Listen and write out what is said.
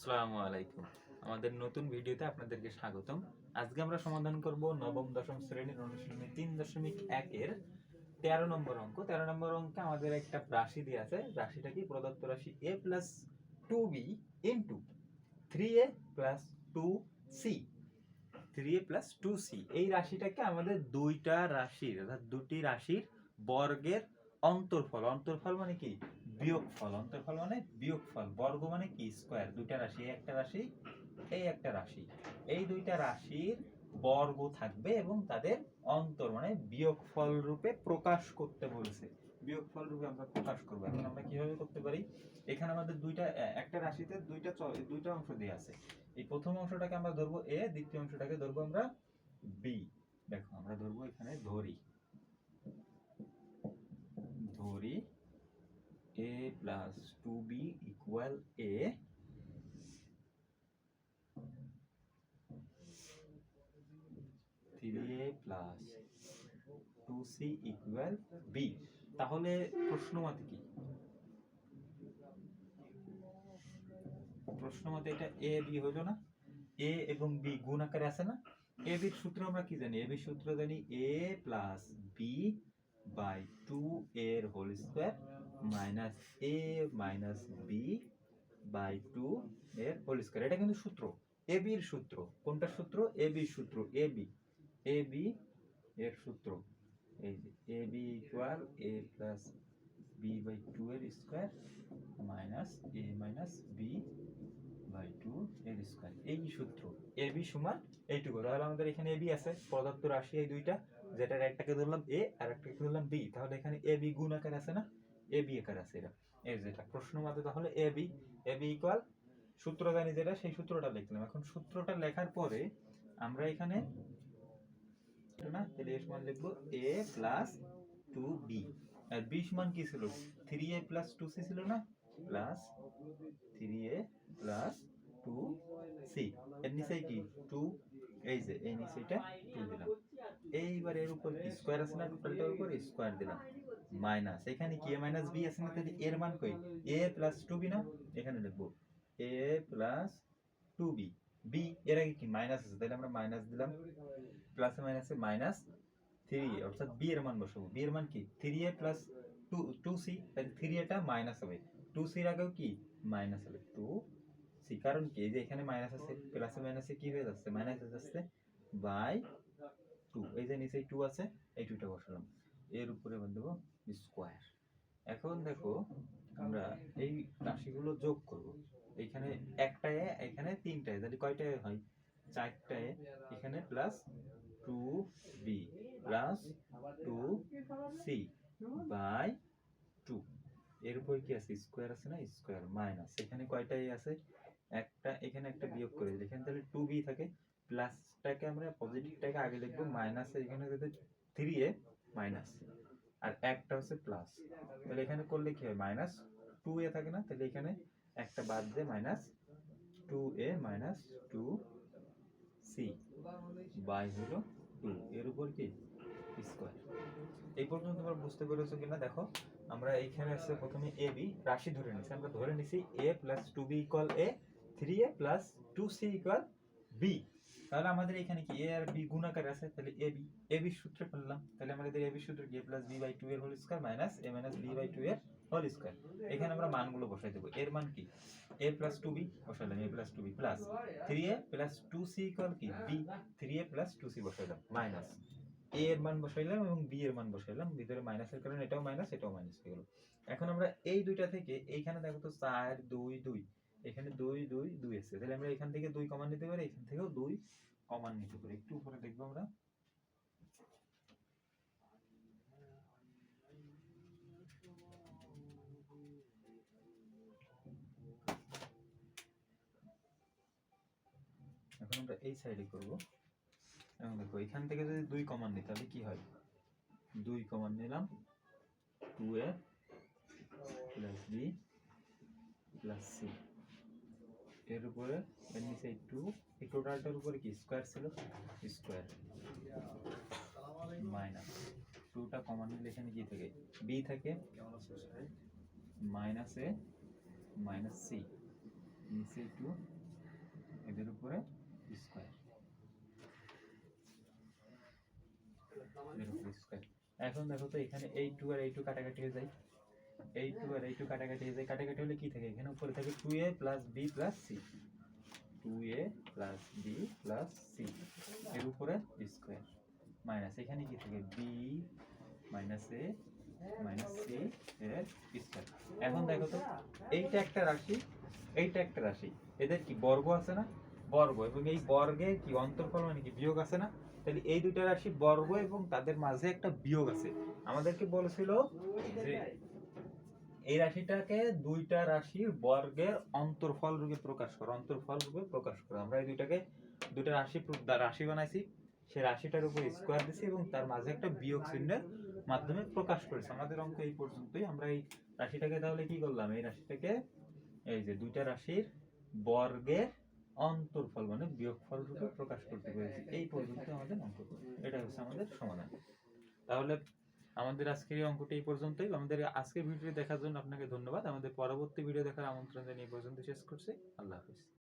আসসালামু আলাইকুম। আমাদের নতুন ভিডিওতে আপনাদেরকে স্বাগতম। আজকে আমরা সমাধান করব নবম দশম শ্রেণির অনুশীলনী তিন দশমিক একের তেরো নম্বর অঙ্ক। তেরো নম্বর অঙ্কে আমাদের একটা রাশি দিয়ে আছে। রাশিটা কি? প্রদত্ত রাশি A plus two B into three A plus two C three A plus two C এই রাশিটাকে আমাদের দুইটা রাশির, অর্থাৎ দুটি রাশির বর্গের অন্তর্ফল অন্তর্ফল মানে কি? বিয়োগফল, অন্তর্ফল মানে বিয়োগফল, বর্গ মানে কি? স্কোয়ার দুইটা রাশি, একটা রাশি, এই একটা রাশি। এই দুইটা রাশির বর্গ থাকবে এবং তাদের অন্তর মানে বিয়োগফল রূপে প্রকাশ করতে বলেছে। বিয়োগফল রূপে আমরা প্রকাশ করব। এখন আমরা কীভাবে করতে পারি? এখানে আমাদের দুইটা, একটা রাশিতে দুইটা দুইটা অংশ দিয়ে আছে। এই প্রথম অংশটাকে আমরা ধরবো এ, দ্বিতীয় অংশটাকে ধরবো আমরা বি। দেখো, আমরা ধরবো এখানে ধরি। ধরি a plus 2b equal a, three a plus 2c equal b তাহলে প্রশ্ন মতে কি? প্রশ্ন মতে এটা a, b হলো না। a এবং b গুণ আকারে আছে না। b এর সূত্র আমরা কি জানি? a b সূত্র জানি a plus b by two এর whole square minus A minus B by two এর হোল স্কোয়ার এটা কিন্তু সূত্র। এ বির সূত্র। কোনটা সূত্র? এ বির সূত্র। এ বি এ বি এর সূত্র। এই যে A B equal A plus B by two এর square minus A minus B by two এর স্কোয়ার এই সূত্র। এ বি সমান এইটুকু তাহলে আমাদের এখানে এ বি আছে। পদার্থ রাশি এই দুইটা। যেটার একটাকে ধরলাম এ আর একটাকে ধরলাম বি তাহলে এখানে এ বি গুণ আকার আছে না? এ বি আকার আছে এটা এই যেটা প্রশ্ন মতে তাহলে A B A B equal সূত্র জানি যেটা, সেই সূত্রটা লিখলাম। এখন সূত্রটা লেখার পরে আমরা এখানে না, তাহলে এর সমান লিখব এ প্লাস টু বি আর বি সমান কি ছিল? Three A plus two C ছিল না? Plus three A plus two C এর নিচে কি? টু এই যে, এই নিচে এটা টু দিলাম। এইবার এর উপর স্কোয়ার আছে না টোটালটার উপর? স্কোয়ার দিলাম। মাইনাস এখানে কি? এ মাইনাস বি আছে না? তাহলে এর মান কই? এ প্লাস টু বি না? এখানে লিখব। A plus two B B এর আগে কি? মাইনাস আছে। তাহলে আমরা মাইনাস দিলাম। প্লাসে মাইনাসে মাইনাস থ্রি অর্থাৎ বি এর মান বসাবো। বি এর মান কি? Three A plus two two C তাহলে থ্রি এটা মাইনাস হবে। টু সির আগেও কি? মাইনাস হবে। টু সি কারণ কি? যে এখানে মাইনাস আছে প্লাসে মাইনাসে কি হয়ে যাচ্ছে? মাইনাস হয়ে যাচ্ছে বাই টু এই যে নিচে টু আছে এই টুটা বসালাম। এর উপরে দেবো স্কোয়ার এখন দেখো আমরা এই রাশিগুলো যোগ করব। এখানে একটায় এখানে তিনটায় তাহলে কয়টায় হয়? চারটায় এখানে plus two B plus two C by two এর উপর কি আছে? স্কোয়ার আছে না? স্কোয়ার মাইনাস এখানে কয়টাই আছে? একটা এখানে একটা বিয়োগ করে এখানে তাহলে টু বি থাকে। প্লাসটাকে আমরা পজিটিভটাকে আগে লিখব মাইনাস এখানে যদি থ্রি এ মাইনাস আর একটা হচ্ছে প্লাস তাহলে এখানে করলে কি হয়? মাইনাস টু এ থাকে না? তাহলে এখানে একটা বাদ দিয়ে minus two A minus two C by হলো টু এর উপর কি? স্কোয়ার এই পর্যন্ত তোমরা বুঝতে পেরেছ কিনা? দেখো, আমরা এইখানে আছে প্রথমে এ বি রাশি ধরে নিছি আমরা ধরে নিছি A plus two B equal A three A plus two C equal B তাহলে আমাদের এখানে কি? এ আর বি গুণাকার আছে, তাহলে এ বি এ বি সূত্রে ফেললাম তাহলে আমাদের এ বি সূত্র কি? A plus B by two এর whole square minus A minus B by two এর হোল স্কোয়ার এখানে আমরা মানগুলো বসাই দেবো। এর মান কি? A plus two B বসাইলাম A plus two B plus three A plus two C equal কি? B three A plus two C বসাইলাম minus A এর মান বসাইলাম এবং বি এর মান বসাইলাম। ভিতরে মাইনাসের কারণে এটাও মাইনাস এটাও মাইনাস হয়ে গেল। এখন আমরা এই দুইটা থেকে, এইখানে দেখো তো চার, দুই দুই। এখানে দুই দুই দুই আছে। তাহলে আমরা এখান থেকে দুই কমান নিতে পারি, এখান থেকেও দুই কমান নিতে পারি। একটু উপরে দেখব আমরা। এখন আমরা এই সাইডে করব। এখন দেখো, এখান থেকে যদি দুই কমান নিই, তাহলে কি হয়? দুই কমান নিলাম। Two A plus B plus C এর উপরে, এর নিচে টু এই টোটালটার উপরে কি স্কোয়ার ছিল? স্কোয়ার মাইনাস টুটা কমান নিলে এখানে কি থাকে? বি থাকে। মাইনাস এ মাইনাস সি নিচে টু এদের উপরে স্কোয়ার এখন দেখো তো এখানে এই টু আর এই টু কাটাকাটি হয়ে যায়। এই টু আর এই টু কাটাকাটি হয়ে যায়। কাটাকাটি হলে কি থাকে? এখানে উপরে থাকে two A plus B plus C two A plus B plus C এর উপরে স্কোয়ার মাইনাস এখানে কি থাকে? B minus A minus C এর স্কোয়ার এখন দেখো তো, এইটা একটা রাশি, এইটা একটা রাশি। এদের কি বর্গ আছে না? বর্গ। এবং এই বর্গে কি অন্তর্ফল মানে কি বিয়োগ আছে না? তাহলে এই দুইটা রাশি বর্গ এবং তাদের মাঝে একটা বিয়োগ আছে। আমাদেরকে বলেছিল যে এই রাশিটাকে দুইটা রাশির বর্গের অন্তর্ফল রূপে প্রকাশ করো, অন্তর্ফল রূপে প্রকাশ করো। আমরা এই দুইটাকে, দুইটা রাশি রাশি বানাইছি। সেই রাশিটার উপর স্কোয়ার দিছি এবং তার মাঝে একটা বিয়োগ চিহ্নের মাধ্যমে প্রকাশ করেছি। আমাদের অঙ্ক এই পর্যন্তই। আমরা এই রাশিটাকে তাহলে কি করলাম? এই রাশিটাকে এই যে দুইটা রাশির বর্গের অন্তর্ফল মানে বিয়োগফল রূপে প্রকাশ করতে পেরেছি। এই পর্যন্ত আমাদের অঙ্ক। এটা হচ্ছে আমাদের সমাধান। তাহলে আমাদের আজকের এই অঙ্কটি এই পর্যন্তই। আমাদের আজকের ভিডিও দেখার জন্য আপনাকে ধন্যবাদ। আমাদের পরবর্তী ভিডিও দেখার আমন্ত্রণ জানিয়ে এই পর্যন্ত শেষ করছি। আল্লাহ হাফিজ।